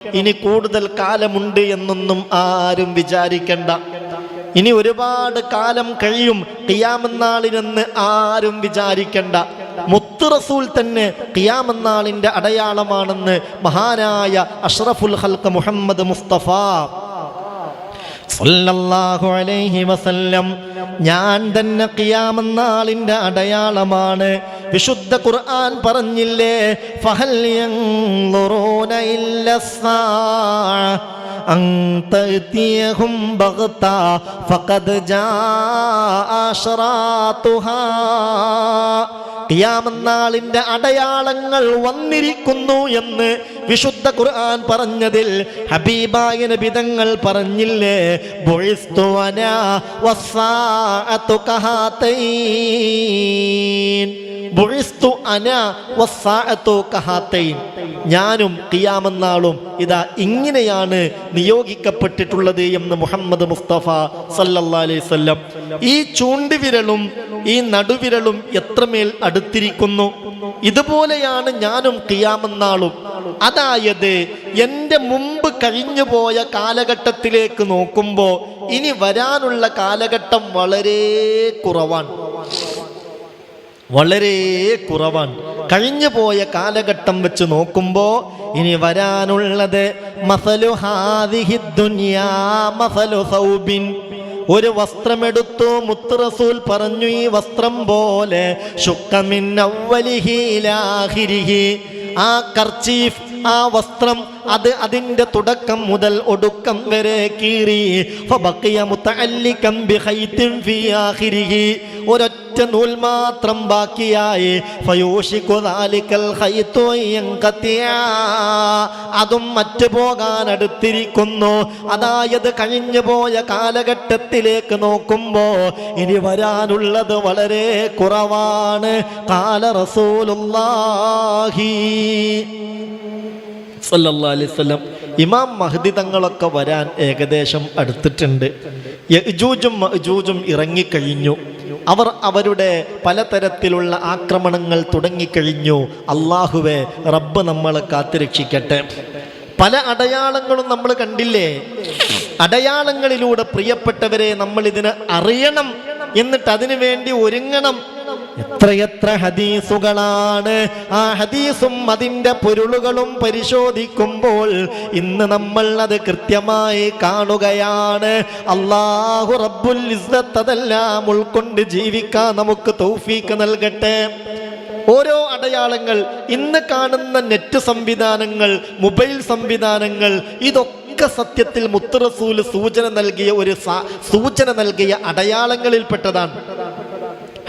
ഇനി കൂടുതൽ കാലമുണ്ട് എന്നൊന്നും ആരും വിചാരിക്കണ്ട. ഇനി ഒരുപാട് കാലം കഴിയും കിയാമെന്നാളിനെന്ന് ആരും വിചാരിക്കണ്ട. മുത്ത് റസൂൽ തന്നെ കിയാമെന്നാളിന്റെ അടയാളമാണെന്ന് മഹാനായ അഷ്റഫുൽ ഹൽക്ക് മുഹമ്മദ് മുസ്തഫ. അലൈഹി വസല്ലം ഞാൻ തന്നെ കിയാമെന്നാളിന്റെ അടയാളമാണ്. വിശുദ്ധ ഖുർആൻ പറഞ്ഞില്ലേ? ഫഹൽ യൻളുറൂന ഇല്ലസ്സാ അൻ തഅതിയഹും ബഗ്ത ഫഖദ് ജാഅ അശ്റാത്തുഹാ ഖിയാമന്നാളിന്റെ അടയാളങ്ങൾ വന്നിരിക്കുന്നു എന്ന് വിശുദ്ധ ഖുർആൻ പറഞ്ഞതിൽ ഹബീബായ നബിതങ്ങൾ പറഞ്ഞില്ലേ? ബുഇസ്തു അനാ ഞാനും കിയാമെന്നാളും ഇതാ ഇങ്ങനെയാണ് നിയോഗിക്കപ്പെട്ടിട്ടുള്ളത് എന്ന് മുഹമ്മദ് മുസ്തഫ സല്ലാസ്വല്ലം അലൈഹി ഈ ചൂണ്ടുവിരലും ഈ നടുവിരലും എത്രമേൽ അടുത്തിരിക്കുന്നു? ഇതുപോലെയാണ് ഞാനും കിയാമെന്നാളും അതായത് എന്റെ മുമ്പ് കഴിഞ്ഞുപോയ കാലഘട്ടത്തിലേക്ക് നോക്കുമ്പോൾ ഇനി വരാനുള്ള കാലഘട്ടം വളരെ കുറവാണ്. വളരെ കുറവാണ്. കഴിഞ്ഞു പോയ കാലഘട്ടം വെച്ച് നോക്കുമ്പോൾ ഇനി വരാനുള്ളത് മസലു ഹാദിഹി ദുനിയാ മസലു സൗബിൻ. ഒരു വസ്ത്രമെടുത്തു മുത്ത് റസൂൽ പറഞ്ഞു ഈ വസ്ത്രം പോലെ ശുക്കമിൻ ആ കർച്ചീഫ് ആ വസ്ത്രം അത് അതിന്റെ തുടക്കം മുതൽ ഒടുക്കം വരെ കീറി. ഒരൊറ്റ നൂൽ മാത്രം ബാക്കിയായി. അതും മറ്റു പോകാൻ അടുത്തിരിക്കുന്നു. അതായത് കഴിഞ്ഞു പോയ കാലഘട്ടത്തിലേക്ക് നോക്കുമ്പോ ഇനി വരാനുള്ളത് വളരെ കുറവാണ്. കാല റസൂലുള്ളാഹി. സല്ലല്ലാഹു അലൈഹി വസല്ലം ഇമാം മഹദി തങ്ങളൊക്കെ വരാൻ ഏകദേശം അടുത്തിട്ടുണ്ട്. യജൂജും മജൂജും ഇറങ്ങിക്കഴിഞ്ഞു. അവർ അവരുടെ പലതരത്തിലുള്ള ആക്രമണങ്ങൾ തുടങ്ങിക്കഴിഞ്ഞു. അള്ളാഹുവെ റബ്ബ് നമ്മളെ കാത്തുരക്ഷിക്കട്ടെ. പല അടയാളങ്ങളും നമ്മൾ കണ്ടില്ലേ? അടയാളങ്ങളിലൂടെ പ്രിയപ്പെട്ടവരെ നമ്മൾ ഇതിന് അറിയണം. എന്നിട്ട് അതിനു വേണ്ടി ഒരുങ്ങണം. എത്രയെത്ര ഹദീസുകളാണ് ആ ഹദീസും അതിന്റെ പൊരുളുകളും പരിശോധിക്കുമ്പോൾ ഇന്ന് നമ്മൾ അത് കൃത്യമായി കാണുകയാണ്. അള്ളാഹു റബ്ബുൽ അതെല്ലാം ഉൾക്കൊണ്ട് ജീവിക്കാൻ നമുക്ക് തൗഫീക്ക് നൽകട്ടെ. ഓരോ അടയാളങ്ങൾ ഇന്ന് കാണുന്ന നെറ്റ് സംവിധാനങ്ങൾ മൊബൈൽ സംവിധാനങ്ങൾ ഇതൊക്കെ സത്യത്തിൽ മുത്തുറസൂൽ സൂചന നൽകിയ ഒരു സൂചന നൽകിയ അടയാളങ്ങളിൽപ്പെട്ടതാണ്.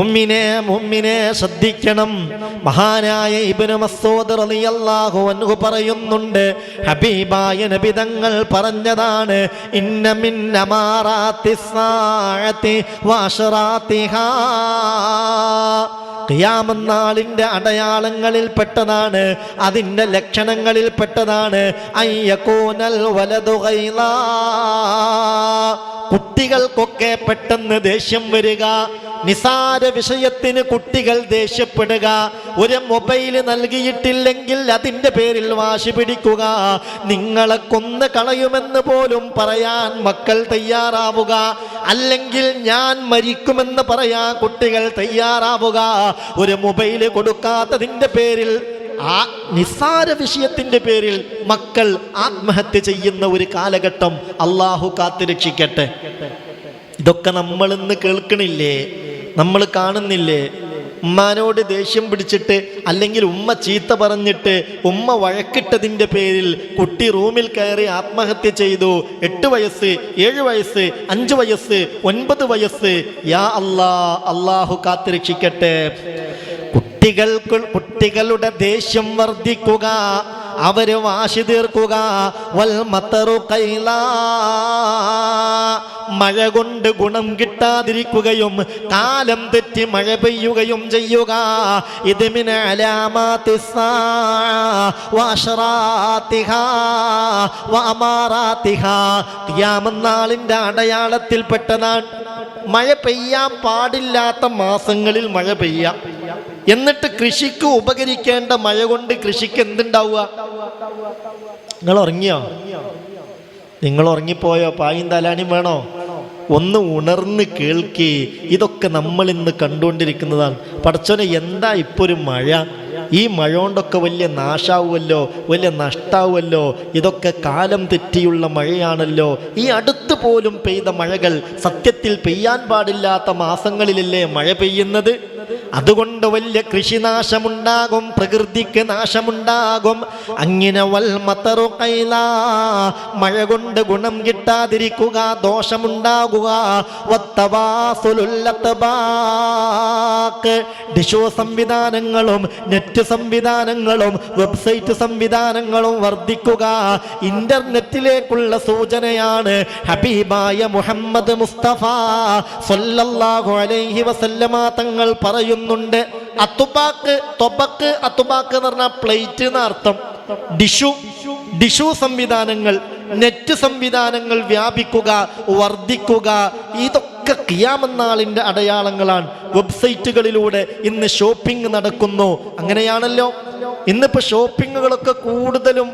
ഉമ്മിനെ മുമ്മിനെ ശ്രദ്ധിക്കണം. മഹാനായ ഇബ്നു മസ്ഊദ് റളിയല്ലാഹു അൻഹു പറയുന്നുണ്ട് ഹബീബായ നബി തങ്ങൾ പറഞ്ഞതാണ് ഖിയാമന്നാളിന്റെ അടയാളങ്ങളിൽ പെട്ടതാണ് അതിന്റെ ലക്ഷണങ്ങളിൽ പെട്ടതാണ് അയ്യക്കൂനൽ വലദു ഗൈലാ. കുട്ടികൾക്കൊക്കെ പെട്ടെന്ന് ദേഷ്യം വരിക നിസാര വിഷയത്തിന് കുട്ടികൾ ദേഷ്യപ്പെടുക. ഒരു മൊബൈൽ നൽകിയിട്ടില്ലെങ്കിൽ അതിന്റെ പേരിൽ വാശി പിടിക്കുക. നിങ്ങളെ കൊന്ന് കളയുമെന്ന് പോലും പറയാൻ മക്കൾ തയ്യാറാവുക. അല്ലെങ്കിൽ ഞാൻ മരിക്കുമെന്ന് പറയാൻ കുട്ടികൾ തയ്യാറാവുക. ഒരു മൊബൈൽ കൊടുക്കാത്തതിന്റെ പേരിൽ ആ നിസ്സാര വിഷയത്തിന്റെ പേരിൽ മക്കൾ ആത്മഹത്യ ചെയ്യുന്ന ഒരു കാലഘട്ടം അള്ളാഹു കാത്തുരക്ഷിക്കട്ടെ. ഇതൊക്കെ നമ്മളിന്ന് കേൾക്കണില്ലേ? നമ്മൾ കാണുന്നില്ലേ? ഉമ്മാനോട് ദേഷ്യം പിടിച്ചിട്ട് അല്ലെങ്കിൽ ഉമ്മ ചീത്ത പറഞ്ഞിട്ട് ഉമ്മ വഴക്കിട്ടതിന്റെ പേരിൽ കുട്ടി റൂമിൽ കയറി ആത്മഹത്യ ചെയ്തു. എട്ട് വയസ്സ് ഏഴ് വയസ്സ് അഞ്ച് വയസ്സ് ഒൻപത് വയസ്സ്. യാ അല്ലാ അള്ളാഹു കാത്തുരക്ഷിക്കട്ടെ. കുട്ടികൾക്ക് കുട്ടികളുടെ ദേഷ്യം വർദ്ധിക്കുക. അവർ വാശി തീർക്കുക. വൽ മത്തറു കൈലാ. മഴ കൊണ്ട് ഗുണം കിട്ടാതിരിക്കുകയും കാലം തെറ്റി മഴ പെയ്യുകയും ചെയ്യുക. ഇത് മിന അലാമാത്തി സാ വഅശ്റാത്തിഹാ വഅമാറാത്തിഹാ. ഖിയാമത്ത് അടയാളത്തിൽപ്പെട്ടതാണ് മഴ പെയ്യാൻ പാടില്ലാത്ത മാസങ്ങളിൽ മഴ പെയ്യാം. എന്നിട്ട് കൃഷിക്ക് ഉപകരിക്കേണ്ട മഴ കൊണ്ട് കൃഷിക്ക് എന്തുണ്ടാവുക? നിങ്ങൾ ഉറങ്ങിയോ നിങ്ങൾ ഉറങ്ങിപ്പോയോ പായും തലാനും വേണോ? ഒന്ന് ഉണർന്ന് കേൾക്കി. ഇതൊക്കെ നമ്മൾ ഇന്ന് കണ്ടുകൊണ്ടിരിക്കുന്നതാണ്. പടച്ചോനെ എന്താ ഇപ്പോൾ ഒരു മഴ? ഈ മഴ കൊണ്ടൊക്കെ വലിയ നാശാവുമല്ലോ? വലിയ നഷ്ടാവുമല്ലോ? ഇതൊക്കെ കാലം തെറ്റിയുള്ള മഴയാണല്ലോ? ഈ അടുത്ത് പോലും പെയ്ത മഴകൾ സത്യത്തിൽ പെയ്യാൻ പാടില്ലാത്ത മാസങ്ങളിലല്ലേ മഴ പെയ്യുന്നത്? അതുകൊണ്ട് വലിയ കൃഷിനാശമുണ്ടാകും പ്രകൃതിക്ക് നാശമുണ്ടാകും. അങ്ങനെ വൽ മത്തറു കൈല മഴ കൊണ്ട് ഗുണം കിട്ടാതിരിക്കുക ദോഷമുണ്ടാകുക. ഡിഷോ സംവിധാനങ്ങളും നെറ്റ് സംവിധാനങ്ങളും വെബ്സൈറ്റ് സംവിധാനങ്ങളും വർദ്ധിക്കുക. ഇന്റർനെറ്റിലേക്കുള്ള സൂചനയാണ് ഹബീബായ മുഹമ്മദ് മുസ്തഫ. സൊല്ലാഹു അലൈഹി വസല്ലമ തങ്ങൾ പറയുന്നുണ്ട്. അത്തുബാക്ക് തൊബക്ക് അത്തുബാക്ക് എന്ന് പറഞ്ഞാൽ പ്ലേറ്റ് എന്ന അർത്ഥം. ഡിഷു ഡിഷു സംവിധാനങ്ങൾ നെറ്റ് സംവിധാനങ്ങൾ വ്യാപിക്കുക വർദ്ധിക്കുക ഇതൊക്കെ കിയാമെന്നാളിന്റെ അടയാളങ്ങളാണ്. വെബ്സൈറ്റുകളിലൂടെ ഇന്ന് ഷോപ്പിംഗ് നടക്കുന്നു. അങ്ങനെയാണല്ലോ. ഇന്നിപ്പോൾ ഷോപ്പിങ്ങുകളൊക്കെ കൂടുതലും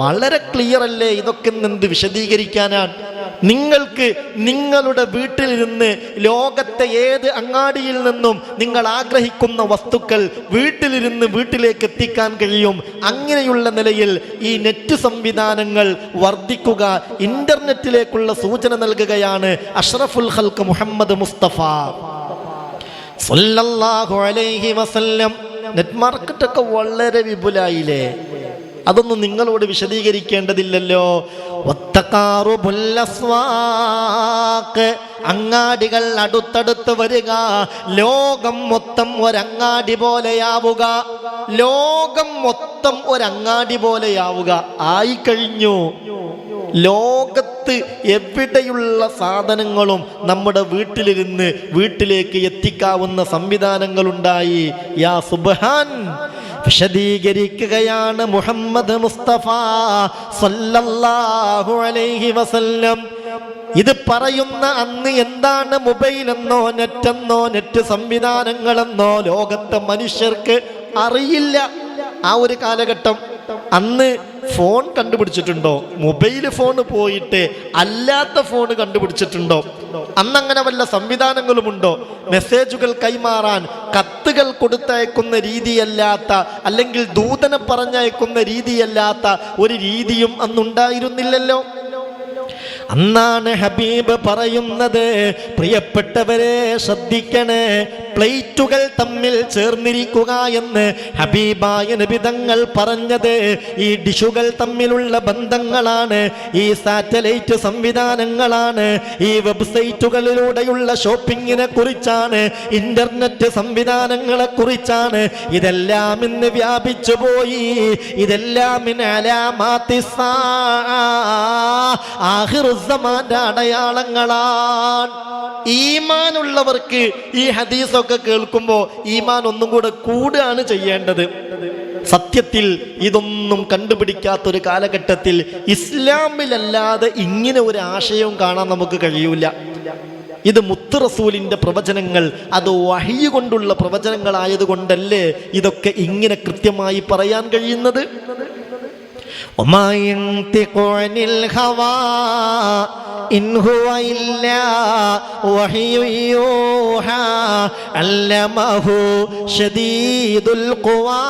വളരെ ക്ലിയർ അല്ലേ? ഇതൊക്കെ ഇന്ന് എന്ത് വിശദീകരിക്കാനാണ്? നിങ്ങൾക്ക് നിങ്ങളുടെ വീട്ടിലിരുന്ന് ലോകത്തെ ഏത് അങ്ങാടിയിൽ നിന്നും നിങ്ങൾ ആഗ്രഹിക്കുന്ന വസ്തുക്കൾ വീട്ടിലിരുന്ന് വീട്ടിലേക്ക് എത്തിക്കാൻ കഴിയും. അങ്ങനെയുള്ള നിലയിൽ ഈ നെറ്റ് സംവിധാനങ്ങൾ വർദ്ധിക്കുക ഇന്റർനെറ്റിലേക്കുള്ള സൂചന നൽകുകയാണ് അഷ്റഫുൽ ഹൽക്ക് മുഹമ്മദ് മുസ്തഫ. സല്ലല്ലാഹു അലൈഹി വസല്ലം. നെറ്റ് മാർക്കറ്റൊക്കെ വളരെ വിപുലായില്ലേ? അതൊന്നും നിങ്ങളോട് വിശദീകരിക്കേണ്ടതില്ലല്ലോ. അങ്ങാടികൾ അടുത്തടുത്ത് വരിക. ലോകം മൊത്തം ഒരങ്ങാടി പോലെയാവുക. ലോകം മൊത്തം ഒരങ്ങാടി പോലെയാവുക. ആയിക്കഴിഞ്ഞു. ലോകത്ത് എവിടെയുള്ള സാധനങ്ങളും നമ്മുടെ വീട്ടിലിരുന്ന് വീട്ടിലേക്ക് എത്തിക്കാവുന്ന സംവിധാനങ്ങളുണ്ടായി. യാ സുബ്ഹാൻ. വിശദീകരിക്കുകയാണ് മുഹമ്മദ് മുസ്തഫ സല്ലല്ലാഹു അലൈഹി വസല്ലം. ഇത് പറയുന്ന അന്ന് എന്താണ് മൊബൈൽ എന്നോ നെറ്റെന്നോ നെറ്റ് സംവിധാനങ്ങളെന്നോ ലോകത്തെ മനുഷ്യർക്ക് അറിയില്ല. ആ ഒരു കാലഘട്ടം അന്ന് ഫോൺ കണ്ടുപിടിച്ചിട്ടുണ്ടോ? മൊബൈൽ ഫോൺ പോയിട്ട് അല്ലാത്ത ഫോൺ കണ്ടുപിടിച്ചിട്ടുണ്ടോ? അന്നങ്ങനെ വല്ല സംവിധാനങ്ങളുമുണ്ടോ? മെസ്സേജുകൾ കൈമാറാൻ കത്തുകൾ കൊടുത്തയക്കുന്ന രീതിയല്ലാത്ത അല്ലെങ്കിൽ ദൂതനെ പറഞ്ഞയക്കുന്ന രീതിയല്ലാത്ത ഒരു രീതിയും അന്നുണ്ടായിരുന്നില്ലല്ലോ. അന്നാണ് ഹബീബ് പറയുന്നത് പ്രിയപ്പെട്ടവരെ ശ്രദ്ധിക്കണേ പ്ലേറ്റുകൾ തമ്മിൽ ചേർന്നിരിക്കുക എന്ന് ഹബീബായ നബിതങ്ങൾ പറഞ്ഞത്. ഈ ഡിഷുകൾ തമ്മിലുള്ള ബന്ധങ്ങളാണ് ഈ സാറ്റലൈറ്റ് സംവിധാനങ്ങളാണ് ഈ വെബ്സൈറ്റുകളിലൂടെയുള്ള ഷോപ്പിങ്ങിനെ കുറിച്ചാണ് ഇന്റർനെറ്റ് സംവിധാനങ്ങളെ കുറിച്ചാണ്. ഇതെല്ലാം ഇന്ന് വ്യാപിച്ചു പോയി. ഇതെല്ലാം ആഹിറുസമാന്റെ അടയാളങ്ങളാണ്. ഈമാനുള്ളവർക്ക് ഈ ഹദീസൊക്കെ കേൾക്കുമ്പോൾ ഈമാൻ ഒന്നും കൂടെ കൂടുകയാണ് ചെയ്യേണ്ടത്. സത്യത്തിൽ ഇതൊന്നും കണ്ടുപിടിക്കാത്തൊരു കാലഘട്ടത്തിൽ ഇസ്ലാമിലല്ലാതെ ഇങ്ങനെ ഒരു ആശയവും കാണാൻ നമുക്ക് കഴിയൂല. ഇത് മുത്ത് റസൂലിന്റെ പ്രവചനങ്ങൾ അത് വഹിയ കൊണ്ടുള്ള പ്രവചനങ്ങളായതുകൊണ്ടല്ലേ ഇതൊക്കെ ഇങ്ങനെ കൃത്യമായി പറയാൻ കഴിയുന്നത്? وما ينطق عن الهوى إن هو إلا وحي يوحى علمه شديد القوى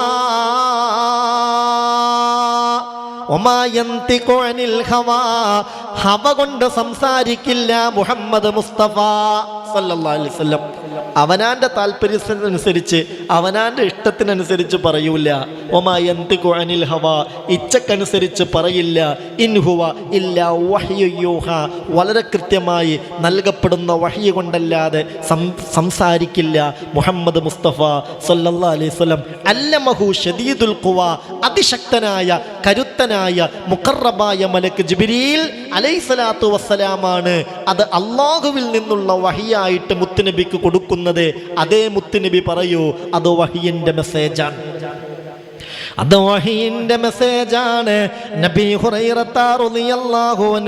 ഹവാ. കൊണ്ട് സംസാരിക്കില്ല മുഹമ്മദ് മുസ്തഫ വസല്ലം. അവനാന്റെ താല്പര്യത്തിനനുസരിച്ച് അവനാന്റെ ഇഷ്ടത്തിനനുസരിച്ച് പറയൂല. ഒമായന്തികു അനിൽ ഹവ ഇച്ഛക്കനുസരിച്ച് പറയില്ല. ഇൻഹുവ ഇല്ല വഹ്യൂഹ വളരെ കൃത്യമായി നൽകപ്പെടുന്ന വഹ്യ കൊണ്ടല്ലാതെ സംസാരിക്കില്ല മുഹമ്മദ് മുസ്തഫ സല്ലാ അലൈഹി സ്വലം അല്ലമഹു ഷദീദുൽ കുവ അതിശക്തനായ കരുത്തനായ മുഖറബായ മലക്ക് ജിബിരിയിൽ അലൈസലാത്തു വസ്സലാമാണ് അത് അള്ളാഹുവിൽ നിന്നുള്ള വഹിയായിട്ട് മുത്തുനബിക്ക് കൊടുക്കുന്നത്. അതേ മുത്തുനബി പറയൂ അത് വഹിയന്റെ മെസ്സേജാണ്. അത് വഹീന്റെ മെസ്സേജാണ്. നബി ഹുറൈറത്ത റളിയല്ലാഹു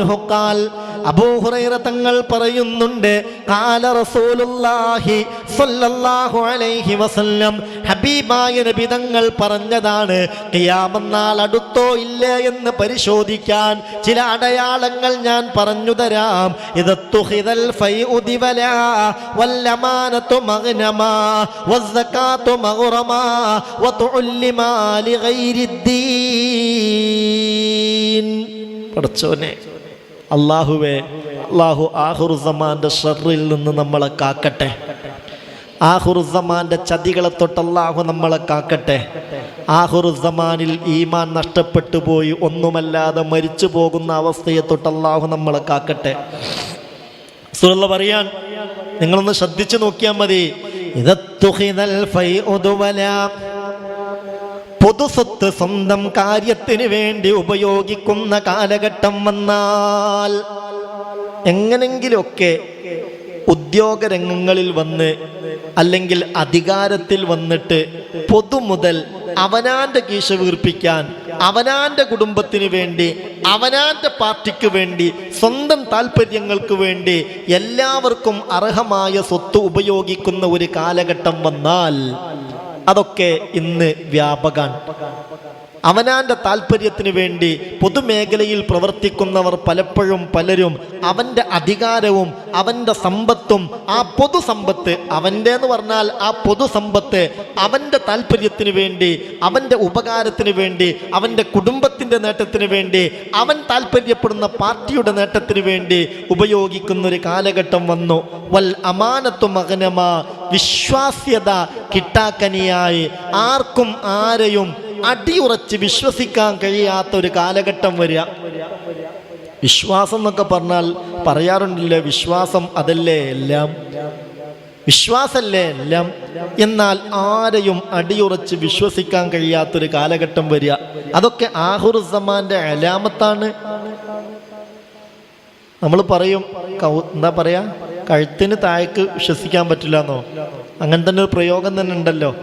അൻഹു ഖാൽ അബൂ ഹുറൈറ തങ്ങൾ പറയുന്നുണ്ട് കാല റസൂലുള്ളാഹി സ്വല്ലല്ലാഹു അലൈഹി വസല്ലം ഹബീബായ നബി തങ്ങൾ പറഞ്ഞതാണ് നാൾ അടുത്തോ ഇല്ലേ എന്ന് പരിശോധിക്കാൻ ചില അടയാളങ്ങൾ ഞാൻ പറഞ്ഞു തരാം. ഇദത്തുഖിദൽ ഫൈഉദിവല വല്ലമാനത്തു മഗ്നമാ വസ്സകാത്തു മഗ്റമാ വതുഉല്ലിമാ ലിഗൈരിദ്ദീൻ. പടച്ചോനെ അള്ളാഹുവേ അള്ളാഹു ആഹുറുസമാന്റെ ഷറിൽ നിന്ന് നമ്മളെ കാക്കട്ടെ. ആഹുറുസമാന്റെ ചതികളെ തൊട്ട് അള്ളാഹു നമ്മളെ കാക്കട്ടെ. ആഹുറുസമാനിൽ ഈമാൻ നഷ്ടപ്പെട്ടു പോയി ഒന്നുമല്ലാതെ മരിച്ചു പോകുന്ന അവസ്ഥയെ തൊട്ട് അള്ളാഹു നമ്മളെ കാക്കട്ടെ. സുഹൃത്ത് പറയാൻ നിങ്ങളൊന്ന് ശ്രദ്ധിച്ചു നോക്കിയാൽ മതി. ഇതത്തുഹിദൽ ഫൈഉദുവല. പൊതുസ്വത്ത് സ്വന്തം കാര്യത്തിന് വേണ്ടി ഉപയോഗിക്കുന്ന കാലഘട്ടം വന്നാൽ എങ്ങനെങ്കിലുമൊക്കെ ഉദ്യോഗരംഗങ്ങളിൽ വന്ന് അല്ലെങ്കിൽ അധികാരത്തിൽ വന്നിട്ട് പൊതു മുതൽ അവനാന്റെ കീശ വീർപ്പിക്കാൻ അവനാന്റെ കുടുംബത്തിന് വേണ്ടി അവനാന്റെ പാർട്ടിക്ക് വേണ്ടി സ്വന്തം താല്പര്യങ്ങൾക്ക് വേണ്ടി എല്ലാവർക്കും അർഹമായ സ്വത്ത് ഉപയോഗിക്കുന്ന ഒരു കാലഘട്ടം വന്നാൽ അതൊക്കെ ഇന്ന് വ്യാപകാണ് അവനാന്റെ താല്പര്യത്തിന് വേണ്ടി പൊതുമേഖലയിൽ പ്രവർത്തിക്കുന്നവർ പലപ്പോഴും പലരും അവന്റെ അധികാരവും അവന്റെ സമ്പത്തും ആ പൊതുസമ്പത്ത് അവന്റെ എന്ന് പറഞ്ഞാൽ ആ പൊതുസമ്പത്ത് അവന്റെ താല്പര്യത്തിന് വേണ്ടി അവന്റെ ഉപകാരത്തിന് വേണ്ടി അവന്റെ കുടുംബത്തിന്റെ നേട്ടത്തിന് വേണ്ടി അവൻ താല്പര്യപ്പെടുന്ന പാർട്ടിയുടെ നേട്ടത്തിന് വേണ്ടി ഉപയോഗിക്കുന്നൊരു കാലഘട്ടം വന്നു. വൽ അമാനത്തു മകനമ വിശ്വാസ്യത കിട്ടാക്കനിയായി ആർക്കും ആരെയും അടിയുറച്ച് വിശ്വസിക്കാൻ കഴിയാത്ത ഒരു കാലഘട്ടം വരിക. വിശ്വാസം എന്നൊക്കെ പറഞ്ഞാൽ പറയാറുണ്ടല്ലോ വിശ്വാസം അതല്ലേ എല്ലാം? വിശ്വാസല്ലേ എല്ലാം? എന്നാൽ ആരെയും അടിയുറച്ച് വിശ്വസിക്കാൻ കഴിയാത്തൊരു കാലഘട്ടം വരിക. അതൊക്കെ ആഹുറുസമാന്റെ അലാമത്താണ്. നമ്മൾ പറയും എന്താ പറയാ? കഴുത്തിന് താഴേക്ക് വിശ്വസിക്കാൻ പറ്റില്ല എന്നോ അങ്ങനെ തന്നെ ഒരു പ്രയോഗം തന്നെ ഉണ്ടല്ലോ.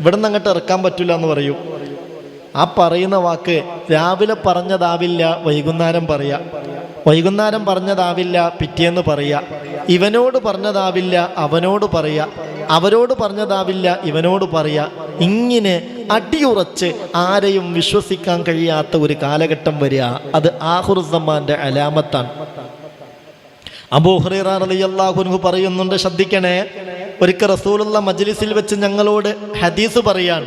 ഇവിടെ നിന്ന് അങ്ങോട്ട് ഇറക്കാൻ പറ്റില്ല എന്ന് പറയും. ആ പറയുന്ന വാക്ക് രാവിലെ പറഞ്ഞതാവില്ല വൈകുന്നേരം പറയാ. വൈകുന്നേരം പറഞ്ഞതാവില്ല പിറ്റേന്ന് പറയാ. ഇവനോട് പറഞ്ഞതാവില്ല അവനോട് പറയാ. അവരോട് പറഞ്ഞതാവില്ല ഇവനോട് പറയാ. ഇങ്ങനെ അടിയുറച്ച് ആരെയും വിശ്വസിക്കാൻ കഴിയാത്ത ഒരു കാലഘട്ടം വരിക അത് ആഹുറുസമാന്റെ അലാമത്താണ്. അബൂഹുറു പറയുന്നുണ്ട് ശ്രദ്ധിക്കണേ. ഒരിക്കൽ റസൂലുള്ള മജ്ലിസിൽ വെച്ച് ഞങ്ങളോട് ഹദീസ് പറയാൻ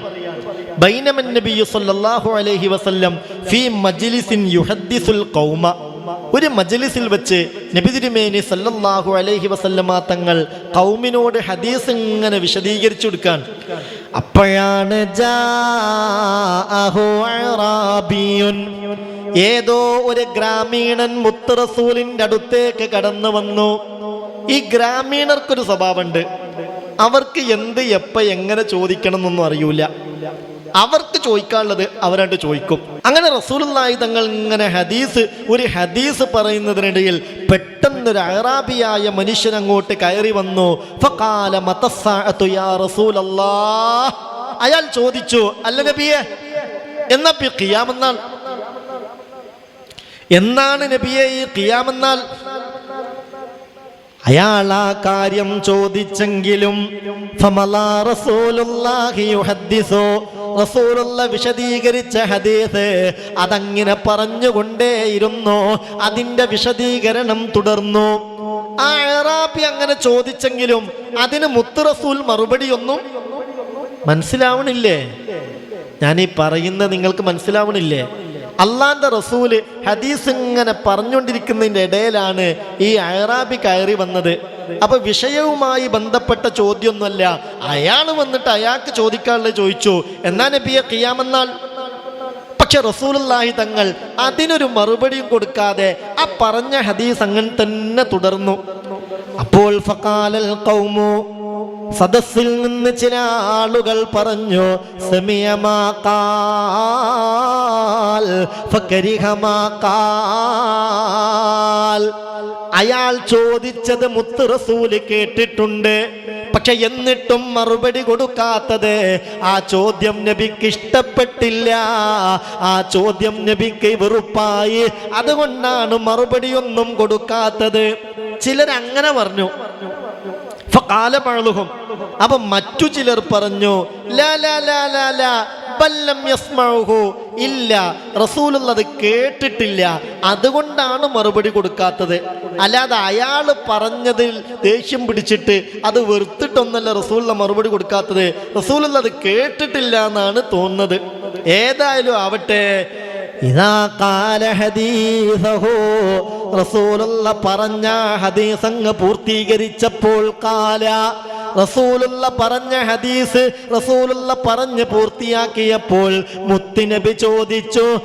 ബൈനമൻ അലൈഹി വസല്ലം ഫീ മജ്ലിസിൻ യുഹദ്ദിസുൽ ഖൗമ. ഒരു മജ്ലിസിൽ വെച്ച് നബി തിരുമേനി അലൈഹി വസല്ലമ തങ്ങൾ കൗമിനോട് ഹദീസ് ഇങ്ങനെ വിശദീകരിച്ചു കൊടുക്കാൻ അപ്പോഴാണ് അറാബിയുൻ ഏതോ ഒരു ഗ്രാമീണൻ മുത്തറസൂലിന്റെ അടുത്തേക്ക് കടന്നു വന്നു. ഈ ഗ്രാമീണർക്കൊരു സ്വഭാവമുണ്ട്. അവർക്ക് എന്ത് എപ്പ എങ്ങനെ ചോദിക്കണം എന്നൊന്നും അറിയൂല. അവർക്ക് ചോദിക്കാനുള്ളത് അവരായിട്ട് ചോദിക്കും. അങ്ങനെ റസൂലുള്ളാഹി തങ്ങൾ ഇങ്ങനെ ഹദീസ് ഒരു ഹദീസ് പറയുന്നതിനിടയിൽ പെട്ടെന്ന് ഒരു അറാബിയായ മനുഷ്യൻ അങ്ങോട്ട് കയറി വന്നു. അയാൾ ചോദിച്ചു അല്ല നബിയെ എന്നാ പി ഖിയാമെന്നാൾ എന്നാണ് നബിയെ ഈ കിയാമെന്നാൽ അയാൾ ആ കാര്യം ചോദിച്ചെങ്കിലും. റസൂലുള്ള വിശദീകരിച്ച ഹദീസ് അതങ്ങനെ പറഞ്ഞുകൊണ്ടേയിരുന്നു. അതിന്റെ വിശദീകരണം തുടർന്നു. ആ അങ്ങനെ ചോദിച്ചെങ്കിലും അതിന് മുത്ത് റസൂൽ മറുപടിയൊന്നും മനസ്സിലാവണില്ലേ? ഞാൻ ഈ പറയുന്നത് നിങ്ങൾക്ക് മനസ്സിലാവണില്ലേ? അള്ളാന്റെ റസൂൽ ഹദീസ് ഇങ്ങനെ പറഞ്ഞുകൊണ്ടിരിക്കുന്നതിന്റെ ഇടയിലാണ് ഈ അയറാബി കയറി വന്നത്. അപ്പൊ വിഷയവുമായി ബന്ധപ്പെട്ട ചോദ്യമൊന്നുമല്ല. അയാൾ വന്നിട്ട് അയാൾക്ക് ചോദിക്കാനുള്ളത് ചോദിച്ചു. എന്നാ നബിയെ കിയാമെന്നാൽ പക്ഷെ റസൂലുള്ളാഹി തങ്ങൾ അതിനൊരു മറുപടിയും കൊടുക്കാതെ ആ പറഞ്ഞ ഹദീസ് അങ്ങനെ തന്നെ തുടർന്നു. അപ്പോൾ ഫഖാലൽ ഖൗമു സദസ്സിൽ നിന്ന് ചില ആളുകൾ പറഞ്ഞു സമിയമാ ഖാൽ ഫകരിഹമാ ഖാൽ അയാൾ ചോദിച്ചത് മുത്ത് റസൂൽ കേട്ടിട്ടുണ്ട്. പക്ഷെ എന്നിട്ടും മറുപടി കൊടുക്കാത്തത് ആ ചോദ്യം നബിക്ക് ഇഷ്ടപ്പെട്ടില്ല. ആ ചോദ്യം നബിക്ക് വെറുപ്പായി. അതുകൊണ്ടാണ് മറുപടിയൊന്നും കൊടുക്കാത്തത്. ചിലരങ്ങനെ പറഞ്ഞു. ഫഖാലമഅളുഹും അപ്പൊ മറ്റു ചിലർ പറഞ്ഞു ലാ ലാ ലാ ലാ ഇല്ല. റസൂലുള്ളത് കേട്ടിട്ടില്ല. അതുകൊണ്ടാണ് മറുപടി കൊടുക്കാത്തത്. അല്ലാതെ അയാൾ പറഞ്ഞതിൽ ദേഷ്യം പിടിച്ചിട്ട് അത് വെറുത്തിട്ടൊന്നല്ല റസൂലുള്ള മറുപടി കൊടുക്കാത്തത്. റസൂലുള്ളത് കേട്ടിട്ടില്ല എന്നാണ് തോന്നുന്നത്. ഏതായാലും ആവട്ടെ റസൂലുള്ള പറഞ്ഞ ഹദീസ് അങ്ങ് പൂർത്തീകരിച്ചപ്പോൾ കാല. റസൂലുള്ള പറഞ്ഞ ഹദീസ് റസൂലുള്ള പറഞ്ഞ് പൂർത്തിയാക്കിയപ്പോൾ മുത്തിനബി ചോദിച്ചു.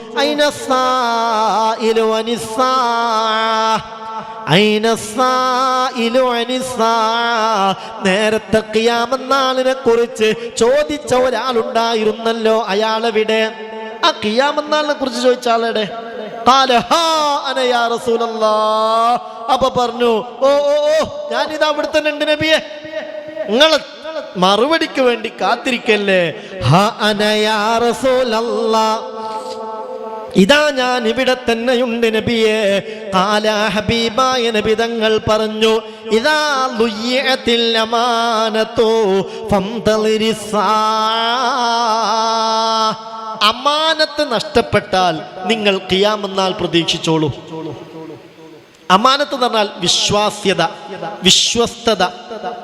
നേരത്തെ കിയാമെന്നാളിനെ കുറിച്ച് ചോദിച്ച ഒരാളുണ്ടായിരുന്നല്ലോ അയാളെവിടെ? ആ കിയാമെന്നാളിനെ കുറിച്ച് ചോദിച്ചാളേടെ അപ്പൊ പറഞ്ഞു ഓ ഓ ഓ ഞാനിത് അവിടെ തന്നെ ഉണ്ട് നബിയെ. നിങ്ങളെ മറുപടിക്ക് വേണ്ടി കാത്തിരിക്കല്ലേ? ഇതാ ഞാൻ ഇവിടെ തന്നെയുണ്ട് നബിയെ. കാല ഹബീബായ നബി തങ്ങൾ പറഞ്ഞു ഇതാ അമാനത്ത് നഷ്ടപ്പെട്ടാൽ നിങ്ങൾ കിയാമെന്നാൽ പ്രതീക്ഷിച്ചോളൂ. അമാനത്ത് എന്ന് പറഞ്ഞാൽ വിശ്വാസ്യത വിശ്വസ്തത.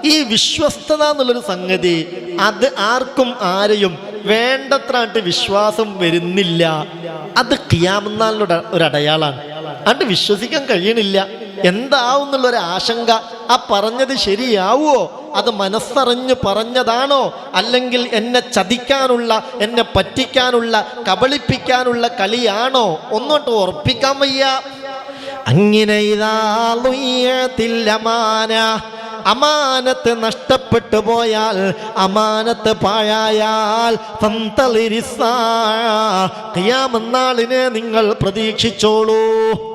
ഈ വിശ്വസ്തത എന്നുള്ളൊരു സംഗതി അത് ആർക്കും ആരെയും വേണ്ടത്രായിട്ട് വിശ്വാസം വരുന്നില്ല. അത് കിയാമെന്നാലിനോട് ഒരു അടയാളാണ്. അത് വിശ്വസിക്കാൻ കഴിയണില്ല. എന്താവും എന്നുള്ളൊരു ആശങ്ക ആ പറഞ്ഞത് ശരിയാവുമോ അത് മനസ്സറിഞ്ഞ് പറഞ്ഞതാണോ? അല്ലെങ്കിൽ എന്നെ ചതിക്കാനുള്ള എന്നെ പറ്റിക്കാനുള്ള കബളിപ്പിക്കാനുള്ള കളിയാണോ? ഒന്നോട്ട് ഉറപ്പിക്കാൻ വയ്യ. അങ്ങനെ അമാനത്ത് നഷ്ടപ്പെട്ടു പോയാൽ അമാനത്ത് പാഴായാൽ നാളിനെ നിങ്ങൾ പ്രതീക്ഷിച്ചോളൂ.